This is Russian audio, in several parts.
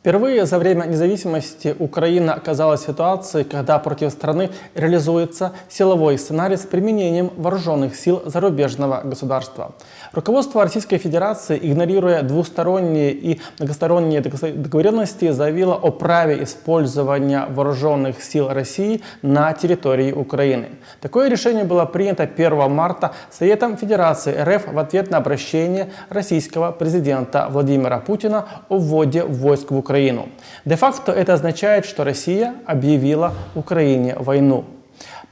Впервые за время независимости Украина оказалась в ситуации, когда против страны реализуется силовой сценарий с применением вооруженных сил зарубежного государства. Руководство Российской Федерации, игнорируя двусторонние и многосторонние договоренности, заявило о праве использования вооруженных сил России на территории Украины. Такое решение было принято 1 марта Советом Федерации РФ в ответ на обращение российского президента Владимира Путина о вводе войск в Украину. Украину. Де-факто это означает, что Россия объявила Украине войну.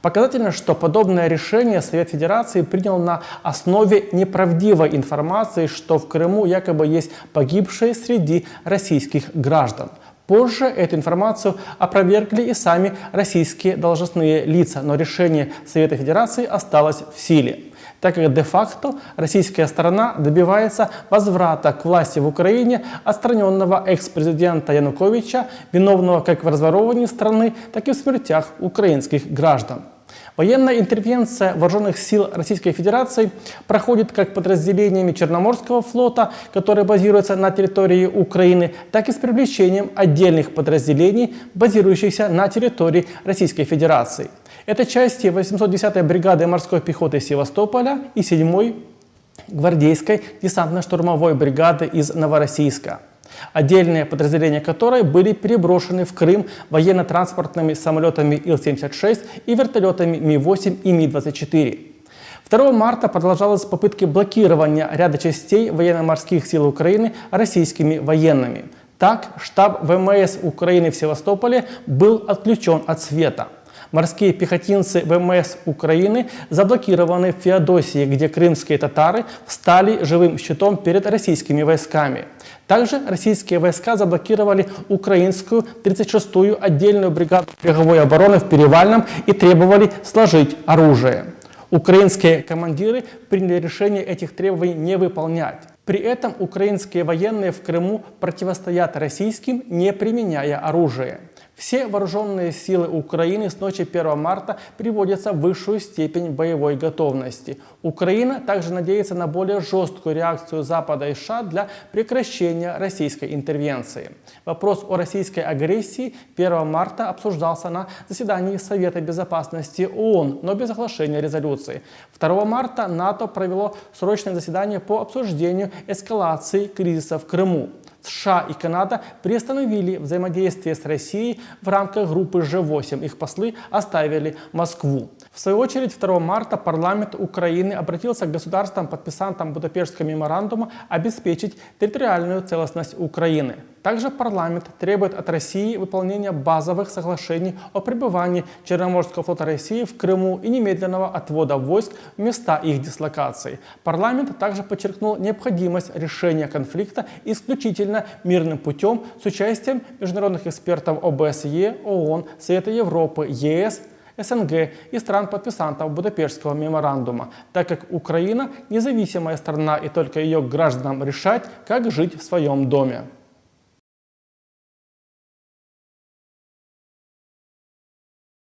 Показательно, что подобное решение Совет Федерации принял на основе неправдивой информации, что в Крыму якобы есть погибшие среди российских граждан. Позже эту информацию опровергли и сами российские должностные лица, но решение Совета Федерации осталось в силе так как де-факто российская сторона добивается возврата к власти в Украине отстраненного экс-президента Януковича, виновного как в разворовывании страны, так и в смертях украинских граждан. Военная интервенция вооруженных сил Российской Федерации проходит как подразделениями Черноморского флота, который базируется на территории Украины, так и с привлечением отдельных подразделений, базирующихся на территории Российской Федерации. Это части 810-й бригады морской пехоты Севастополя и 7-й гвардейской десантно-штурмовой бригады из Новороссийска отдельные подразделения которой были переброшены в Крым военно-транспортными самолетами Ил-76 и вертолетами Ми-8 и Ми-24. 2 марта продолжалась попытки блокирования ряда частей военно-морских сил Украины российскими военными. Так, штаб ВМС Украины в Севастополе был отключен от света – Морские пехотинцы ВМС Украины заблокированы в Феодосии, где крымские татары встали живым щитом перед российскими войсками. Также российские войска заблокировали украинскую 36-ю отдельную бригаду береговой обороны в Перевальном и требовали сложить оружие. Украинские командиры приняли решение этих требований не выполнять. При этом украинские военные в Крыму противостоят российским, не применяя оружие. Все вооруженные силы Украины с ночи 1 марта приводятся в высшую степень боевой готовности. Украина также надеется на более жесткую реакцию Запада и США для прекращения российской интервенции. Вопрос о российской агрессии 1 марта обсуждался на заседании Совета Безопасности ООН, но без оглашения резолюции. 2 марта НАТО провело срочное заседание по обсуждению эскалации кризиса в Крыму. США и Канада приостановили взаимодействие с Россией в рамках группы G8. Их послы оставили Москву. В свою очередь, 2 марта парламент Украины обратился к государствам-подписантам Будапештского меморандума обеспечить территориальную целостность Украины. Также парламент требует от России выполнения базовых соглашений о пребывании Черноморского флота России в Крыму и немедленного отвода войск в места их дислокации. Парламент также подчеркнул необходимость решения конфликта исключительно мирным путем с участием международных экспертов ОБСЕ, ООН, Совета Европы, ЕС, СНГ и стран-подписантов Будапештского меморандума, так как Украина независимая страна и только ее гражданам решать, как жить в своем доме.